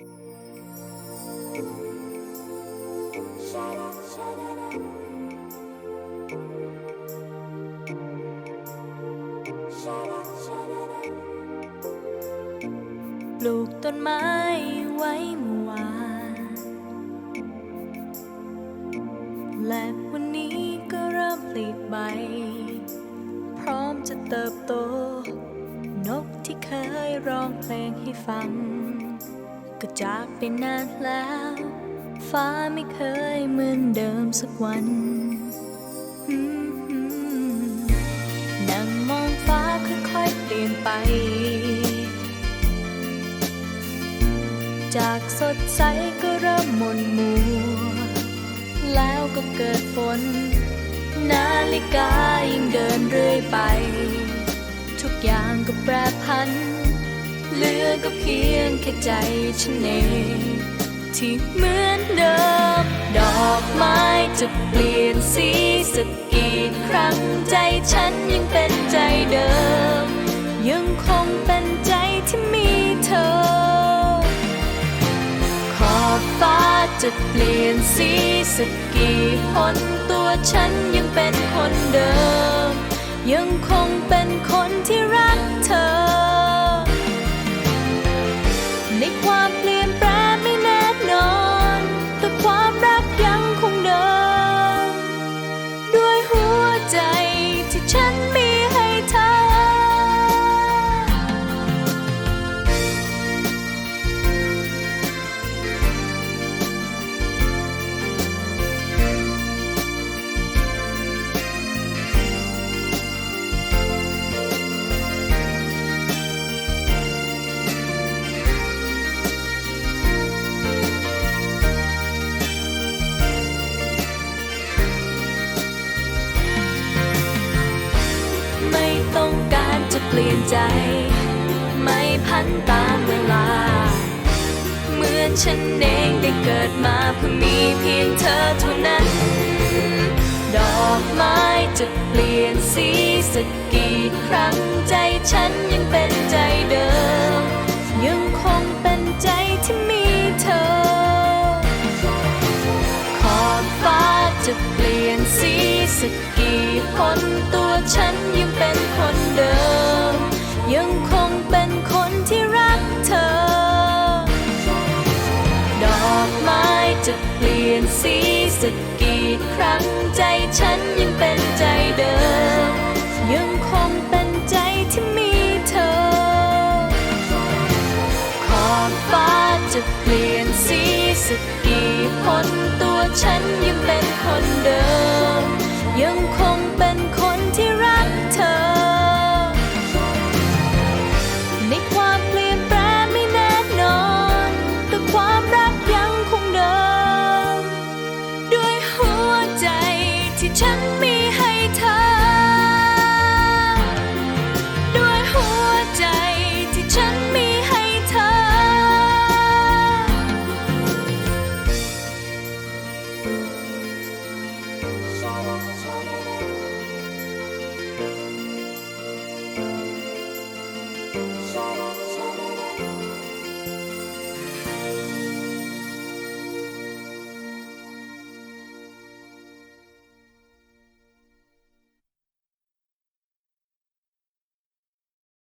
ปลูกต้นไม้ไว้เมื่อวาน และวันนี้ก็เริ่มผลิใบ พร้อมจะเติบโต นกที่เคยร้องเพลงให้ฟัง ก็จากไปนานแล้ว ฟ้าไม่เคยเหมือนเดิมสักวันนั่งมองฟ้าค่อยๆเปลี่ยนไป จากสดใสก็เริ่มหม่นมัว แล้วก็เกิดฝน นาฬิกายิ่งเดินเรื่อยไป ทุกอย่างก็แปรพัน เหลือก็เพียงแค่ใจฉันเองที่เหมือนเดิม ดอกไม้จะเปลี่ยนสีสักกี่ครั้งใจฉันยังเป็นใจเดิม ยังคงเป็นใจที่มีเธอ ขอบฟ้าจะเปลี่ยนสีสักกี่หนตัวฉันยังเป็นคนเดิม ยังคงเป็นคนที่รักเธอ เปลี่ยนใจ ไม่พันตามเวลา เหมือนฉันเองได้เกิดมาเพื่อมีเพียงเธอเท่านั้น ดอกไม้จะเปลี่ยนสีสักกี่ครั้งใจฉันยังเป็นใจเดิม ยังคงเป็นใจที่มีเธอ ขอบฟ้าจะเปลี่ยนสี สักกี่หนตัวฉันยังเป็นคนเดิม ยังคงเป็นคนที่รักเธอ ดอกไม้จะเปลี่ยนสีสักกี่ครั้งใจฉันยังเป็นใจเดิม ยังคงเป็นใจที่มีเธอ ขอบฟ้าจะเปลี่ยนสีสักกี่หนตัวฉันยังเป็นคนเดิมยังคง ฉันมี